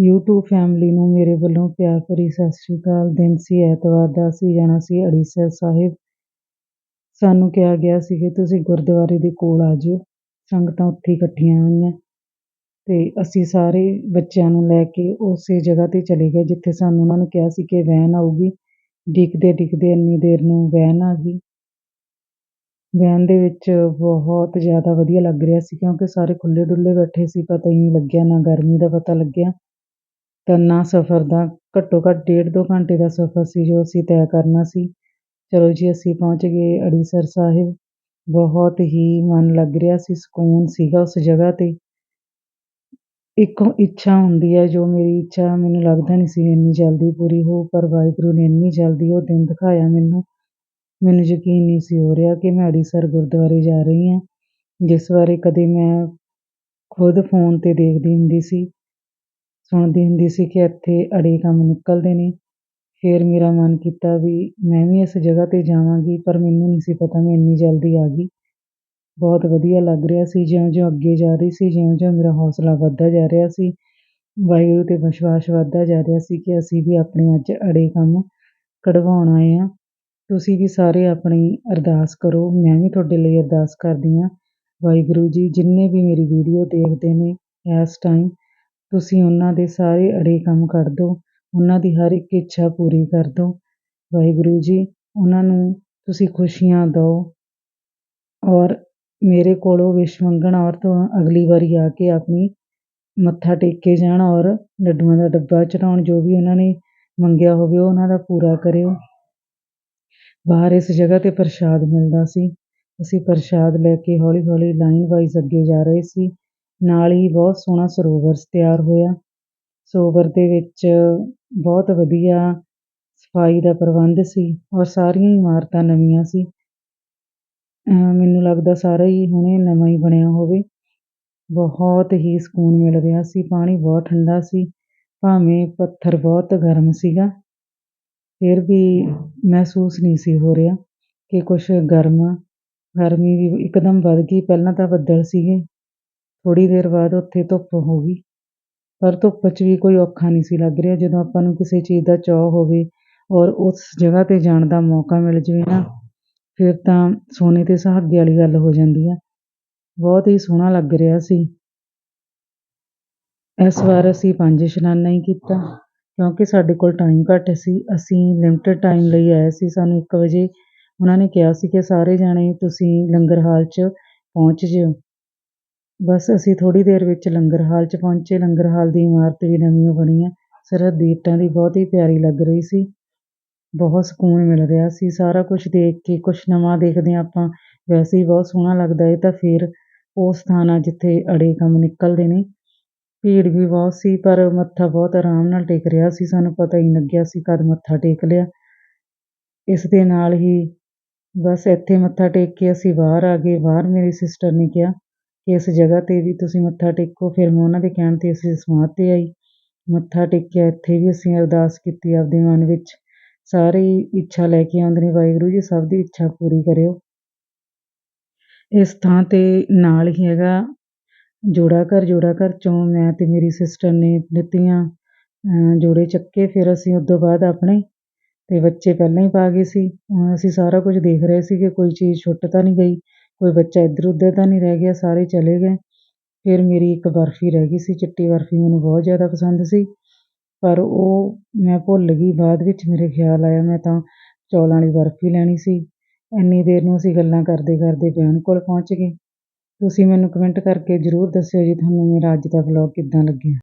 YouTube family ਨੂੰ ਮੇਰੇ ਵੱਲੋਂ ਪਿਆਰ ਭਰੀ ਸਤਿ ਸ਼੍ਰੀ ਅਕਾਲ। ਦਿਨ ਸੀ, ਐਤਵਾਰ ਦਾ ਅਸੀਂ ਜਾਣਾ ਸੀ ਅੜੀਸਰ ਸਾਹਿਬ। ਸਾਨੂੰ ਕਿਹਾ ਗਿਆ ਸੀ ਕਿ ਤੁਸੀਂ ਗੁਰਦੁਆਰੇ ਦੇ ਕੋਲ ਆ ਜਿਓ। ਸੰਗਤਾਂ ਉੱਥੇ ਇਕੱਠੀਆਂ ਹੋਈਆਂ ਤੇ ਅਸੀਂ ਸਾਰੇ ਬੱਚਿਆਂ ਨੂੰ ਲੈ ਕੇ ਉਸੇ ਜਗ੍ਹਾ ਤੇ ਚਲੇ ਗਏ, ਜਿੱਥੇ ਸਾਨੂੰ ਉਹਨਾਂ ਨੇ ਕਿਹਾ ਸੀ ਕਿ ਵੈਨ ਆਊਗੀ। ਡਿੱਗਦੇ ਡਿੱਗਦੇ ਇੰਨੀ ਦੇਰ ਨੂੰ ਵੈਨ ਆ ਗਈ। ਵੈਨ ਦੇ ਵਿੱਚ ਬਹੁਤ ਜ਼ਿਆਦਾ ਵਧੀਆ ਲੱਗ ਰਿਹਾ ਸੀ ਕਿਉਂਕਿ ਸਾਰੇ ਖੁੱਲੇ ਡੁੱਲੇ ਬੈਠੇ ਸੀ, ਪਤਾ ਹੀ ਨਹੀਂ ਲੱਗਿਆ, ਨਾ ਗਰਮੀ ਦਾ ਪਤਾ ਲੱਗਿਆ। ਕਰਨਾ ਸਫ਼ਰ ਦਾ, ਘੱਟੋ ਘੱਟ ਡੇਢ ਦੋ ਘੰਟੇ ਦਾ ਸਫ਼ਰ ਸੀ ਜੋ ਅਸੀਂ ਤੈਅ ਕਰਨਾ ਸੀ। ਚਲੋ ਜੀ, ਅਸੀਂ ਪਹੁੰਚ ਗਏ ਅੜੀਸਰ ਸਾਹਿਬ। ਬਹੁਤ ਹੀ ਮਨ ਲੱਗ ਰਿਹਾ ਸੀ, ਸਕੂਨ ਸੀਗਾ ਉਸ ਜਗ੍ਹਾ ਤੇ। ਇੱਕ ਇੱਛਾ ਹੁੰਦੀ ਹੈ, ਜੋ ਮੇਰੀ ਇੱਛਾ ਮੈਨੂੰ ਲੱਗਦਾ ਨਹੀਂ ਸੀ ਇੰਨੀ ਜਲਦੀ ਪੂਰੀ ਹੋਊ ਪਰ ਵਾਹਿਗੁਰੂ ਨੇ ਇੰਨੀ ਜਲਦੀ ਉਹ ਦਿਨ ਦਿਖਾਇਆ ਮੈਨੂੰ। ਮੈਨੂੰ ਯਕੀਨ ਨਹੀਂ ਸੀ ਹੋ ਰਿਹਾ ਕਿ ਮੈਂ ਅੜੀਸਰ ਗੁਰਦੁਆਰੇ ਜਾ ਰਹੀ ਹਾਂ। ਜਿਸ ਬਾਰੇ ਕਦੇ ਮੈਂ ਖੁਦ ਫੋਨ ਤੇ ਦੇਖਦੀ ਹੁੰਦੀ ਸੀ। ਸੁਣਦੀ ਹੁੰਦੀ ਸੀ ਕਿ ਇੱਥੇ ਅੜੇ ਕੰਮ ਨਿਕਲਦੇ ਨੇ। ਫਿਰ ਮੇਰਾ ਮਨ ਕੀਤਾ ਵੀ ਮੈਂ ਵੀ ਇਸ ਜਗ੍ਹਾ ਤੇ ਜਾਵਾਂਗੀ, ਪਰ ਮੈਨੂੰ ਨਹੀਂ ਸੀ ਪਤਾ ਮੈਂ ਇੰਨੀ ਜਲਦੀ ਆ ਗਈ। ਬਹੁਤ ਵਧੀਆ ਲੱਗ ਰਿਹਾ ਸੀ, ਜਿਉਂ-ਜਿਉਂ ਅੱਗੇ ਜਾ ਰਹੀ ਸੀ, ਜਿਉਂ-ਜਿਉਂ ਮੇਰਾ ਹੌਸਲਾ ਵੱਧਦਾ ਜਾ ਰਿਹਾ ਸੀ, ਵਾਹਿਗੁਰੂ ਤੇ ਵਿਸ਼ਵਾਸ ਵੱਧਦਾ ਜਾ ਰਿਹਾ ਸੀ ਕਿ ਅਸੀਂ ਵੀ ਆਪਣੇ ਅੱਜ ਅੜੇ ਕੰਮ ਕਢਵਾਉਣ ਆਏ ਹਾਂ। ਤੁਸੀਂ ਵੀ ਸਾਰੇ ਆਪਣੀ ਅਰਦਾਸ ਕਰੋ, ਮੈਂ ਵੀ ਤੁਹਾਡੇ ਲਈ ਅਰਦਾਸ ਕਰਦੀ ਹਾਂ। ਵਾਹਿਗੁਰੂ ਜੀ, ਜਿੰਨੇ ਵੀ ਮੇਰੀ ਵੀਡੀਓ ਦੇਖਦੇ ਨੇ ਇਸ ਟਾਈਮ ਤੁਸੀਂ ਉਹਨਾਂ ਦੇ ਸਾਰੇ ਅੜੇ ਕੰਮ ਕਰ ਦਿਓ ਉਹਨਾਂ ਦੀ ਹਰ ਇੱਕ ਇੱਛਾ ਪੂਰੀ ਕਰ ਦਿਓ ਵਾਹਿਗੁਰੂ ਜੀ, ਉਹਨਾਂ ਨੂੰ ਤੁਸੀਂ ਖੁਸ਼ੀਆਂ ਦਿਓ ਔਰ ਮੇਰੇ ਕੋਲੋਂ ਵਿਸ਼ ਮੰਗਣ ਔਰ ਤੋਂ ਅਗਲੀ ਵਾਰੀ ਆ ਕੇ ਆਪਣੀ ਮੱਥਾ ਟੇਕ ਕੇ ਜਾਣ ਔਰ ਲੱਡੂਆਂ ਦਾ ਡੱਬਾ ਚੜਾਉਣ, ਜੋ ਵੀ ਉਹਨਾਂ ਨੇ ਮੰਗਿਆ ਹੋਵੇ ਉਹ ਉਹਨਾਂ ਦਾ ਪੂਰਾ ਕਰਿਓ। ਬਾਹਰ ਇਸ ਜਗ੍ਹਾ ਤੇ ਪ੍ਰਸ਼ਾਦ ਮਿਲਦਾ ਸੀ। ਅਸੀਂ ਪ੍ਰਸ਼ਾਦ ਲੈ ਕੇ ਹੌਲੀ ਹੌਲੀ ਲਾਈਨ ਵਾਈਜ਼ ਅੱਗੇ ਜਾ ਰਹੇ ਸੀ। ਨਾਲ ਹੀ ਬਹੁਤ ਸੋਹਣਾ ਸਰੋਵਰ ਤਿਆਰ ਹੋਇਆ। ਸਰੋਵਰ ਦੇ ਵਿੱਚ ਬਹੁਤ ਵਧੀਆ ਸਫ਼ਾਈ ਦਾ ਪ੍ਰਬੰਧ ਸੀ ਔਰ ਸਾਰੀਆਂ ਇਮਾਰਤਾਂ ਨਵੀਆਂ ਸੀ। ਮੈਨੂੰ ਲੱਗਦਾ ਸਾਰਾ ਹੀ ਹੁਣੇ ਨਵਾਂ ਹੀ ਬਣਿਆ ਹੋਵੇ। ਬਹੁਤ ਹੀ ਸਕੂਨ ਮਿਲ ਰਿਹਾ ਸੀ, ਪਾਣੀ ਬਹੁਤ ਠੰਡਾ ਸੀ, ਭਾਵੇਂ ਪੱਥਰ ਬਹੁਤ ਗਰਮ ਸੀਗਾ। ਫਿਰ ਵੀ ਮਹਿਸੂਸ ਨਹੀਂ ਸੀ ਹੋ ਰਿਹਾ ਕਿ ਕੁਛ ਗਰਮ ਆ ਗਰਮੀ ਵੀ ਇੱਕਦਮ ਵੱਧ ਗਈ, ਪਹਿਲਾਂ ਤਾਂ ਬੱਦਲ ਸੀਗੇ। ਥੋੜ੍ਹੀ ਦੇਰ ਬਾਅਦ ਉੱਥੇ ਧੁੱਪ ਹੋ ਗਈ। ਪਰ ਧੁੱਪ 'ਚ ਵੀ ਕੋਈ ਔਖਾ ਨਹੀਂ ਸੀ ਲੱਗ ਰਿਹਾ। ਜਦੋਂ ਆਪਾਂ ਨੂੰ ਕਿਸੇ ਚੀਜ਼ ਦਾ ਚਾਅ ਹੋਵੇ ਔਰ ਉਸ ਜਗ੍ਹਾ 'ਤੇ ਜਾਣ ਦਾ ਮੌਕਾ ਮਿਲ ਜਾਵੇ ਨਾ, ਫਿਰ ਤਾਂ ਸੋਨੇ 'ਤੇ ਸੁਹਾਗੇ ਵਾਲੀ ਗੱਲ ਹੋ ਜਾਂਦੀ ਆ। ਬਹੁਤ ਹੀ ਸੋਹਣਾ ਲੱਗ ਰਿਹਾ ਸੀ। ਇਸ ਵਾਰ ਅਸੀਂ ਪੰਜ ਇਸ਼ਨਾਨ ਹੀ ਕੀਤਾ, ਕਿਉਂਕਿ ਸਾਡੇ ਕੋਲ ਟਾਈਮ ਘੱਟ ਸੀ। ਅਸੀਂ ਲਿਮਟਿਡ ਟਾਈਮ ਲਈ ਆਏ ਸੀ। ਸਾਨੂੰ ਇੱਕ ਵਜੇ ਉਹਨਾਂ ਨੇ ਕਿਹਾ ਸੀ ਕਿ ਸਾਰੇ ਜਾਣੇ ਤੁਸੀਂ ਲੰਗਰ ਹਾਲ 'ਚ ਪਹੁੰਚ ਜਿਓ। ਬਸ ਅਸੀਂ ਥੋੜ੍ਹੀ ਦੇਰ ਵਿੱਚ ਲੰਗਰ ਹਾਲ 'ਚ ਪਹੁੰਚੇ। ਲੰਗਰ ਹਾਲ ਦੀ ਇਮਾਰਤ ਵੀ ਨਵੀਂ ਬਣੀ ਹੈ ਸਰਹੱਦੀ ਇੱਟਾਂ ਦੀ ਬਹੁਤ ਹੀ ਪਿਆਰੀ ਲੱਗ ਰਹੀ ਸੀ। ਬਹੁਤ ਸਕੂਨ ਮਿਲ ਰਿਹਾ ਸੀ। ਸਾਰਾ ਕੁਛ ਦੇਖ ਕੇ, ਕੁਛ ਨਵਾਂ ਦੇਖਦੇ ਹਾਂ ਆਪਾਂ ਵੈਸੇ ਹੀ ਬਹੁਤ ਸੋਹਣਾ ਲੱਗਦਾ ਇਹ ਤਾਂ ਫਿਰ ਉਹ ਸਥਾਨ ਆ ਜਿੱਥੇ ਅੜੇ ਕੰਮ ਨਿਕਲਦੇ ਨੇ। ਭੀੜ ਵੀ ਬਹੁਤ ਸੀ, ਪਰ ਮੱਥਾ ਬਹੁਤ ਆਰਾਮ ਨਾਲ ਟੇਕ ਰਿਹਾ ਸੀ। ਸਾਨੂੰ ਪਤਾ ਹੀ ਨਹੀਂ ਲੱਗਿਆ ਸੀ ਕਦ ਮੱਥਾ ਟੇਕ ਲਿਆ। ਇਸ ਦੇ ਨਾਲ ਹੀ ਬਸ ਇੱਥੇ ਮੱਥਾ ਟੇਕ ਕੇ ਅਸੀਂ ਬਾਹਰ ਆ ਗਏ। ਬਾਹਰ ਮੇਰੀ ਸਿਸਟਰ ਨੇ ਕਿਹਾ ਇਸ ਜਗ੍ਹਾ 'ਤੇ ਵੀ ਤੁਸੀਂ ਮੱਥਾ ਟੇਕੋ। ਫਿਰ ਮੈਂ ਉਹਨਾਂ ਦੇ ਕਹਿਣ 'ਤੇ ਅਸੀਂ ਸਮਾਧ 'ਤੇ ਆਈ। ਮੱਥਾ ਟੇਕਿਆ, ਇੱਥੇ ਵੀ ਅਸੀਂ ਅਰਦਾਸ ਕੀਤੀ ਆਪਦੇ ਮਨ ਵਿੱਚ। ਸਾਰੇ ਇੱਛਾ ਲੈ ਕੇ ਆਉਂਦੇ ਨੇ, ਵਾਹਿਗੁਰੂ ਜੀ, ਸਭ ਦੀ ਇੱਛਾ ਪੂਰੀ ਕਰਿਓ। ਇਸ ਥਾਂ 'ਤੇ ਨਾਲ ਹੀ ਹੈਗਾ ਜੋੜਾ ਘਰ ਜੋੜਾ ਘਰ 'ਚੋਂ ਮੈਂ ਅਤੇ ਮੇਰੀ ਸਿਸਟਰ ਨੇ ਲਿੱਤੀਆਂ ਜੋੜੇ ਚੱਕੇ। ਫਿਰ ਅਸੀਂ ਉਸ ਤੋਂ ਬਾਅਦ ਆਪਣੇ ਅਤੇ ਬੱਚੇ ਪਹਿਲਾਂ ਹੀ ਪਾ ਗਏ ਸੀ। ਅਸੀਂ ਸਾਰਾ ਕੁਝ ਦੇਖ ਰਹੇ ਸੀ ਕਿ ਕੋਈ ਚੀਜ਼ ਛੁੱਟ ਤਾਂ ਨਹੀਂ ਗਈ। ਕੋਈ ਬੱਚਾ ਇੱਧਰ ਉੱਧਰ ਤਾਂ ਨਹੀਂ ਰਹਿ ਗਿਆ, ਸਾਰੇ ਚਲੇ ਗਏ। ਫਿਰ ਮੇਰੀ ਇੱਕ ਬਰਫੀ ਰਹਿ ਗਈ ਸੀ, ਚਿੱਟੀ ਬਰਫੀ ਮੈਨੂੰ ਬਹੁਤ ਜ਼ਿਆਦਾ ਪਸੰਦ ਸੀ। ਪਰ ਉਹ ਮੈਂ ਭੁੱਲ ਗਈ, ਬਾਅਦ ਵਿੱਚ ਮੇਰੇ ਖਿਆਲ ਆਇਆ ਮੈਂ ਤਾਂ ਚੌਲਾਂ ਵਾਲੀ ਬਰਫੀ ਲੈਣੀ ਸੀ। ਇੰਨੀ ਦੇਰ ਨੂੰ ਅਸੀਂ ਗੱਲਾਂ ਕਰਦੇ ਕਰਦੇ ਬਹਿਣ ਕੋਲ ਪਹੁੰਚ ਗਏ। ਤੁਸੀਂ ਮੈਨੂੰ ਕਮੈਂਟ ਕਰਕੇ ਜ਼ਰੂਰ ਦੱਸਿਓ ਜੀ, ਤੁਹਾਨੂੰ ਮੇਰਾ ਅੱਜ ਦਾ ਵਲੋਗ ਕਿੱਦਾਂ ਲੱਗਿਆ।